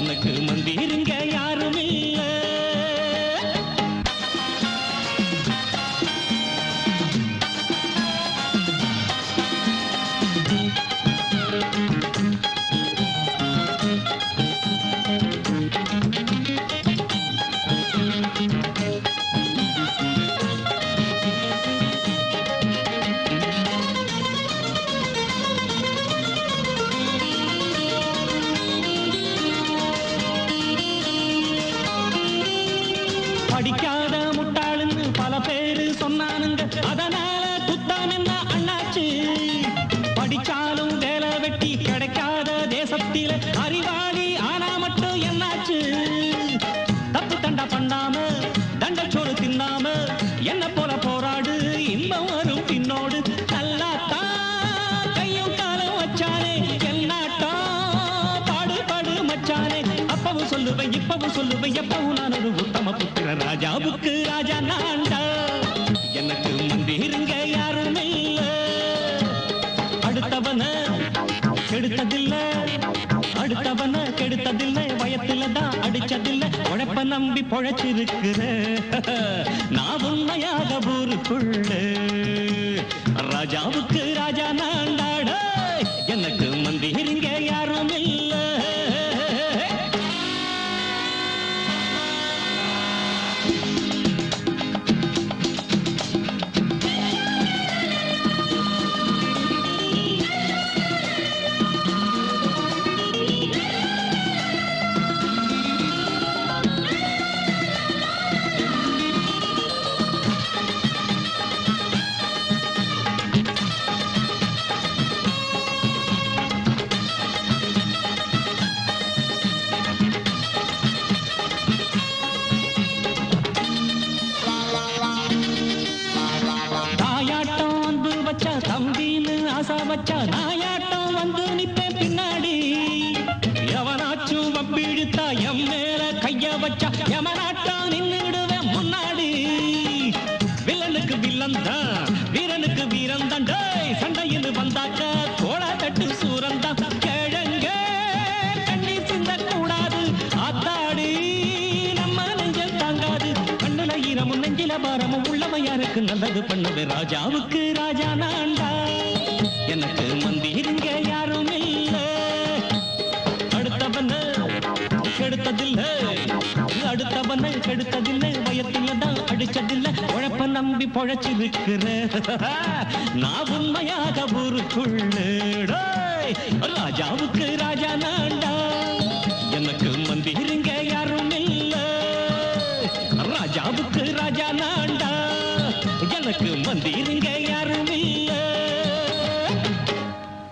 எனக்கு மந்திர படிக்காத முட்டாளுன்னு பல பேரு சொன்னானுங்க. அதனால குத்தம் என்ன அண்ணாச்சு? படிச்சாலும் வேலை வெட்டி கிடைக்காத தேசத்தில அறிவாளி ஆனா மட்டும் என்னாச்சு? தப்பு தண்டா பண்ணாம சொல்லுவேன் இப்பவும் சொல்லுவேன் எப்பவும் நான் ஒரு உத்தம புத்திர ராஜாவுக்கு ராஜா நான்டா. எனக்கு மந்திருங்க யாரும் இல்ல. அடுத்தவன கெடுத்ததில்ல. அடுத்தவன கெடுத்ததில்ல. வயத்துல தான் அடிச்சதில்ல. உழைப்ப நம்பி பொழைச்சிருக்கிற. நான் உண்மையாக ஊருக்குள்ள. ராஜாவுக்கு ராஜா நான்டாட எனக்கு வச்சா தம்பின்னு ஆசா வச்சா நாயாட்டம் வந்து நிப்பேன் பின்னாடி. எவனாச்சும் வம்பிழுத்தா எம் மேல கைய வச்சா எமனாட்டம் நின்னுடுவேன் எனக்கு நல்லது பண்ணது ராஜாவுக்கு ராஜா நான்டா. எனக்கு மந்திருங்க யாரும் இல்ல. அடுத்தவன கெடுத்ததில்ல. அடுத்தவன கெடுத்ததில்ல. வயத்துல தான் அடிச்சதில்ல உழைப்ப நம்பி பொழைச்சிருக்கிற. நான் உண்மையாக ஊருக்குள்ள. ராஜாவுக்கு ராஜா நான்டா. எனக்கு மந்திருங்க யாரும் இல்ல. ராஜாவுக்கு ராஜா நான்டா. எனக்கு மந்திருங்க யாரும் இல்லை